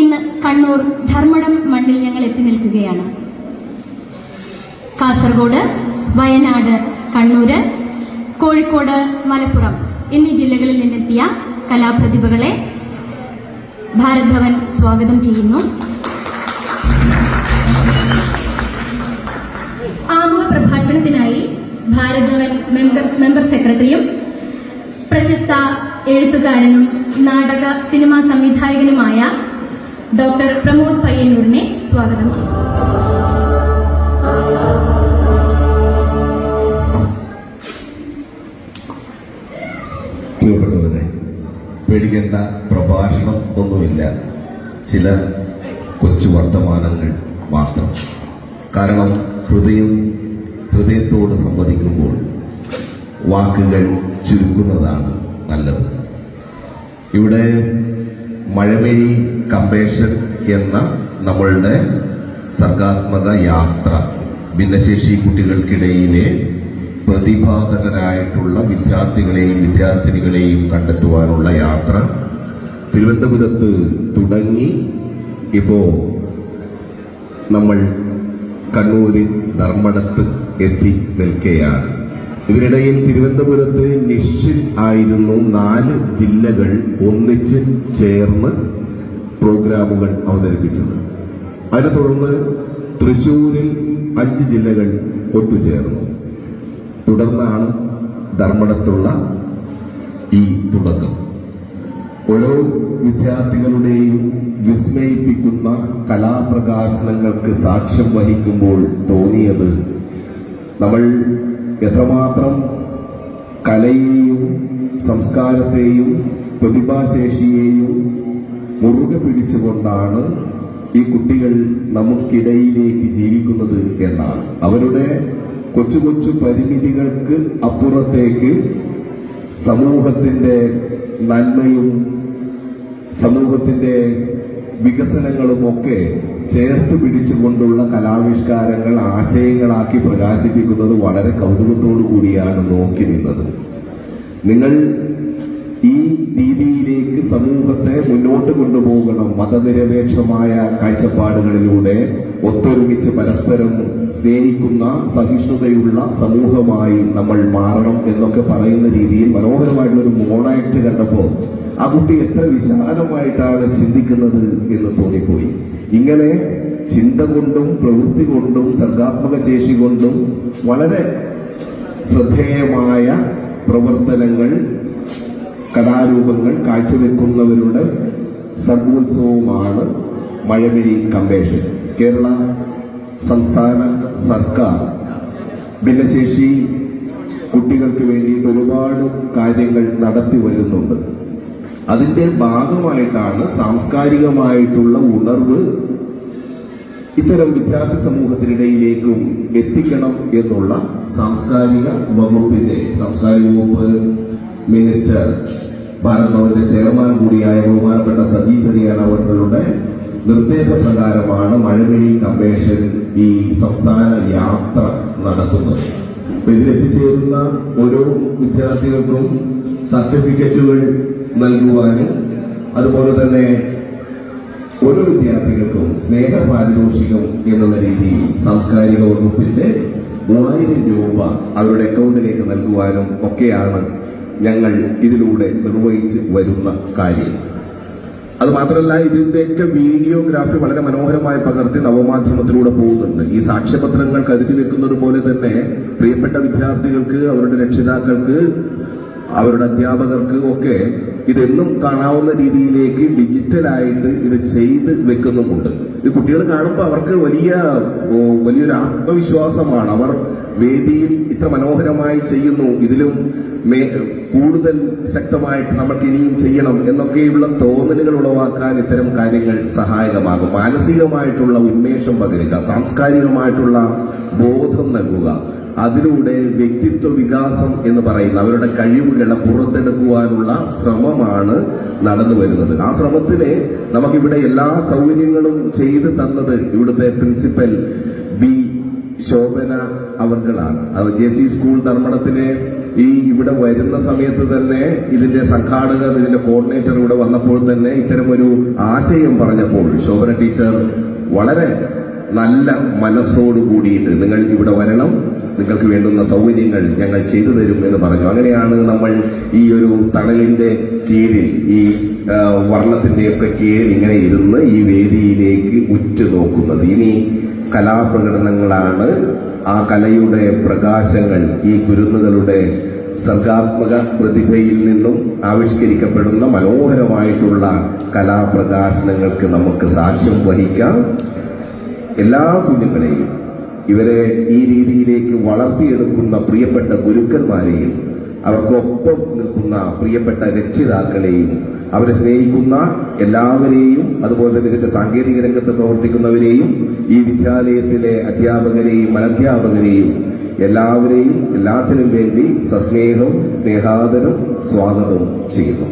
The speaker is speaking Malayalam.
ഇന്ന് കണ്ണൂർ ധർമ്മടം മണ്ണിൽ ഞങ്ങൾ എത്തി നിൽക്കുകയാണ്. കാസർഗോഡ് വയനാട് കണ്ണൂര് കോഴിക്കോട് മലപ്പുറം എന്നീ ജില്ലകളിൽ നിന്നെത്തിയ കലാപ്രതിഭകളെ ഭാരത് ഭവൻ സ്വാഗതം ചെയ്യുന്നു. ആമുഖ പ്രഭാഷണത്തിനായി ഭാരത് ഭവൻ മെമ്പർ സെക്രട്ടറിയും പ്രശസ്ത എഴുത്തുകാരനും നാടക സിനിമാ സംവിധായകനുമായ ഡോക്ടർ പ്രമോദ് പയ്യന്നൂരിനെ സ്വാഗതം ചെയ്യും. പ്രിയപ്പെട്ടവരെ പേടിക്കേണ്ട പ്രഭാഷണം ഒന്നുമില്ല. ചില കൊച്ചു വർത്തമാനങ്ങൾ മാത്രം. കാരണം ഹൃദയം ഹൃദയത്തോട് സംവദിക്കുമ്പോൾ വാക്കുകൾ ചുരുക്കുന്നതാണ് നല്ലത്. ഇവിടെ മഴമഴി കമ്പേഷൻ എന്ന നമ്മളുടെ സർഗാത്മക യാത്ര. ഭിന്നശേഷി കുട്ടികൾക്കിടയിലെ പ്രതിഭാധനരായിട്ടുള്ള വിദ്യാർത്ഥികളെയും വിദ്യാർത്ഥിനികളെയും കണ്ടെത്തുവാനുള്ള യാത്ര തിരുവനന്തപുരത്ത് തുടങ്ങി ഇപ്പോൾ നമ്മൾ കണ്ണൂരിൽ ധർമ്മടത്ത് എത്തി നിൽക്കുകയാണ്. ഇതിനിടയിൽ തിരുവനന്തപുരത്ത് നിഷിൽ ആയിരുന്നു നാല് ജില്ലകൾ ഒന്നിച്ച് ചേർന്ന് പ്രോഗ്രാമുകൾ അവതരിപ്പിച്ചത്. അതിനെ തുടർന്ന് തൃശൂരിൽ അഞ്ച് ജില്ലകൾ ഒത്തുചേർന്നു. തുടർന്നാണ് ധർമ്മടത്തുള്ള ഈ തുടക്കം. ഓരോ വിദ്യാർത്ഥികളുടെയും വിസ്മയിപ്പിക്കുന്ന കലാപ്രകാശനങ്ങൾക്ക് സാക്ഷ്യം വഹിക്കുമ്പോൾ തോന്നിയത് നമ്മൾ എത്രമാത്രം കലയെയും സംസ്കാരത്തെയും പ്രതിഭാശേഷിയെയും മുറുകെ പിടിച്ചുകൊണ്ടാണ് ഈ കുട്ടികൾ നമുക്കിടയിലേക്ക് ജീവിക്കുന്നത് എന്നാണ്. അവരുടെ കൊച്ചു കൊച്ചു പരിമിതികൾക്ക് അപ്പുറത്തേക്ക് സമൂഹത്തിന്റെ നന്മയും സമൂഹത്തിന്റെ വികസനങ്ങളുമൊക്കെ ചേർത്ത് പിടിച്ചുകൊണ്ടുള്ള കലാവിഷ്കാരങ്ങൾ ആശയങ്ങളാക്കി പ്രകാശിപ്പിക്കുന്നത് വളരെ കൗതുകത്തോടു കൂടിയാണ് നോക്കി നിന്നത് നിങ്ങൾ ഈ രീതിയിലേക്ക് സമൂഹത്തെ മുന്നോട്ട് കൊണ്ടുപോകണം. മതനിരപേക്ഷമായ കാഴ്ചപ്പാടുകളിലൂടെ ഒത്തൊരുമിച്ച് പരസ്പരം സ്നേഹിക്കുന്ന സഹിഷ്ണുതയുള്ള സമൂഹമായി നമ്മൾ മാറണം എന്നൊക്കെ പറയുന്ന രീതിയിൽ മനോഹരമായിട്ടുള്ള ഒരു മോണാക്ട് കണ്ടപ്പോൾ ആ കുട്ടി എത്ര വിശാലമായിട്ടാണ് ചിന്തിക്കുന്നത് എന്ന് തോന്നിപ്പോയി. ഇങ്ങനെ ചിന്ത കൊണ്ടും പ്രവൃത്തി കൊണ്ടും സർഗാത്മക ശേഷി കൊണ്ടും വളരെ ശ്രദ്ധേയമായ പ്രവർത്തനങ്ങൾ കലാരൂപങ്ങൾ കാഴ്ചവെക്കുന്നവരുടെ സർഗോത്സവമാണ് മഴവിഴി കമ്പേഷൻ. കേരള സംസ്ഥാന സർക്കാർ ഭിന്നശേഷി കുട്ടികൾക്ക് വേണ്ടിയിട്ട് ഒരുപാട് കാര്യങ്ങൾ നടത്തി വരുന്നുണ്ട്. അതിന്റെ ഭാഗമായിട്ടാണ് സാംസ്കാരികമായിട്ടുള്ള ഉണർവ് ഇത്തരം വിദ്യാർത്ഥി സമൂഹത്തിനിടയിലേക്കും എത്തിക്കണം എന്നുള്ള സാംസ്കാരിക വകുപ്പിന്റെ സാംസ്കാരിക വകുപ്പ് മിനിസ്റ്റർ ഭാരത് ഭവന്റെ ചെയർമാൻ കൂടിയായ ബഹുമാനപ്പെട്ട സജീവ് ഹരിയാന അവരുടെ നിർദ്ദേശപ്രകാരമാണ് മഴവഴി കമ്മീഷൻ ഈ സംസ്ഥാന യാത്ര നടത്തുന്നത്. ഇതിലെത്തിച്ചേരുന്ന ഓരോ വിദ്യാർത്ഥികൾക്കും സർട്ടിഫിക്കറ്റുകൾ നൽകുവാനും അതുപോലെ തന്നെ ഓരോ വിദ്യാർത്ഥികൾക്കും സ്നേഹ പാരിതോഷികം എന്നുള്ള രീതിയിൽ സാംസ്കാരിക വകുപ്പിന്റെ മൂവായിരം രൂപ അവരുടെ അക്കൗണ്ടിലേക്ക് നൽകുവാനും ഒക്കെയാണ് ഞങ്ങൾ ഇതിലൂടെ നിർവഹിച്ച് വരുന്ന കാര്യം. അത് മാത്രമല്ല ഇതിന്റെയൊക്കെ വീഡിയോഗ്രാഫി വളരെ മനോഹരമായി പകർത്തി നവമാധ്യമത്തിലൂടെ പോകുന്നുണ്ട്. ഈ സാക്ഷ്യപത്രങ്ങൾ കരുതി വെക്കുന്നത് പോലെ തന്നെ പ്രിയപ്പെട്ട വിദ്യാർത്ഥികൾക്ക് അവരുടെ രക്ഷിതാക്കൾക്ക് അവരുടെ അധ്യാപകർക്ക് ഒക്കെ ഇതെന്നും കാണാവുന്ന രീതിയിലേക്ക് ഡിജിറ്റലായിട്ട് ഇത് ചെയ്ത് വെക്കുന്നുമുണ്ട്. ഇത് കുട്ടികൾ കാണുമ്പോൾ അവർക്ക് വലിയ വലിയൊരു ആത്മവിശ്വാസമാണ്. അവർ വേദിയിൽ ഇത്ര മനോഹരമായി ചെയ്യുന്നു. ഇതിലും കൂടുതൽ ശക്തമായിട്ട് നമുക്ക് ഇനിയും ചെയ്യണം എന്നൊക്കെയുള്ള തോന്നലുകൾ ഉളവാക്കാൻ ഇത്തരം കാര്യങ്ങൾ സഹായകമാകും. മാനസികമായിട്ടുള്ള ഉന്മേഷം പകരുക സാംസ്കാരികമായിട്ടുള്ള ബോധം നൽകുക. അതിലൂടെ വ്യക്തിത്വ വികാസം എന്ന് പറയുന്ന അവരുടെ കഴിവുകളെ പുറത്തെടുക്കുവാനുള്ള ശ്രമമാണ് നടന്നു വരുന്നത്. ആ ശ്രമത്തിന് നമുക്കിവിടെ എല്ലാ സൗകര്യങ്ങളും ചെയ്തു തന്നത് ഇവിടുത്തെ പ്രിൻസിപ്പൽ ബി ശോഭന അവർകളാണ്. അത് ജെ സി സ്കൂൾ ധർമ്മടത്തിലെ ഈ ഇവിടെ വരുന്ന സമയത്ത് തന്നെ ഇതിന്റെ സംഘാടകർ ഇതിന്റെ കോർഡിനേറ്റർ ഇവിടെ വന്നപ്പോൾ തന്നെ ഇത്തരം ഒരു ആശയം പറഞ്ഞപ്പോൾ ശോഭന ടീച്ചർ വളരെ നല്ല മനസ്സോടു കൂടിയിട്ട് നിങ്ങൾ ഇവിടെ വരണം. നിങ്ങൾക്ക് വേണ്ടുന്ന സൗകര്യങ്ങൾ ഞങ്ങൾ ചെയ്തു തരും എന്ന് പറഞ്ഞു. അങ്ങനെയാണ് നമ്മൾ ഈ ഒരു തണലിന്റെ കീഴിൽ ഈ ആ, വർണത്തിന്റെയൊക്കെ കീഴിൽ ഇങ്ങനെ ഇരുന്ന് ഈ വേദിയിലേക്ക് ഉറ്റുനോക്കുന്നത്. ഇനി കലാപ്രകടനങ്ങളാണ്. ആ കലയുടെ പ്രകാശങ്ങൾ ഈ കുരുന്നുകളുടെ സർഗാത്മക പ്രതിഭയിൽ നിന്നും ആവിഷ്കരിക്കപ്പെടുന്ന മനോഹരമായിട്ടുള്ള കലാപ്രകാശനങ്ങൾക്ക് നമുക്ക് സാക്ഷ്യം വഹിക്കാം. എല്ലാ കുഞ്ഞുങ്ങളെയും ഇവരെ ഈ രീതിയിലേക്ക് വളർത്തിയെടുക്കുന്ന പ്രിയപ്പെട്ട ഗുരുക്കന്മാരെയും അവർക്കൊപ്പം നിൽക്കുന്ന പ്രിയപ്പെട്ട രക്ഷിതാക്കളെയും അവരെ സ്നേഹിക്കുന്ന എല്ലാവരെയും അതുപോലെ തന്നെ ഇതിന്റെ സാങ്കേതിക രംഗത്ത് പ്രവർത്തിക്കുന്നവരെയും ഈ വിദ്യാലയത്തിലെ അധ്യാപകരെയും അനധ്യാപകരെയും എല്ലാവരെയും എല്ലാത്തിനും വേണ്ടി സസ്നേഹം സ്നേഹാദരവും സ്വാഗതവും ചെയ്യുന്നു.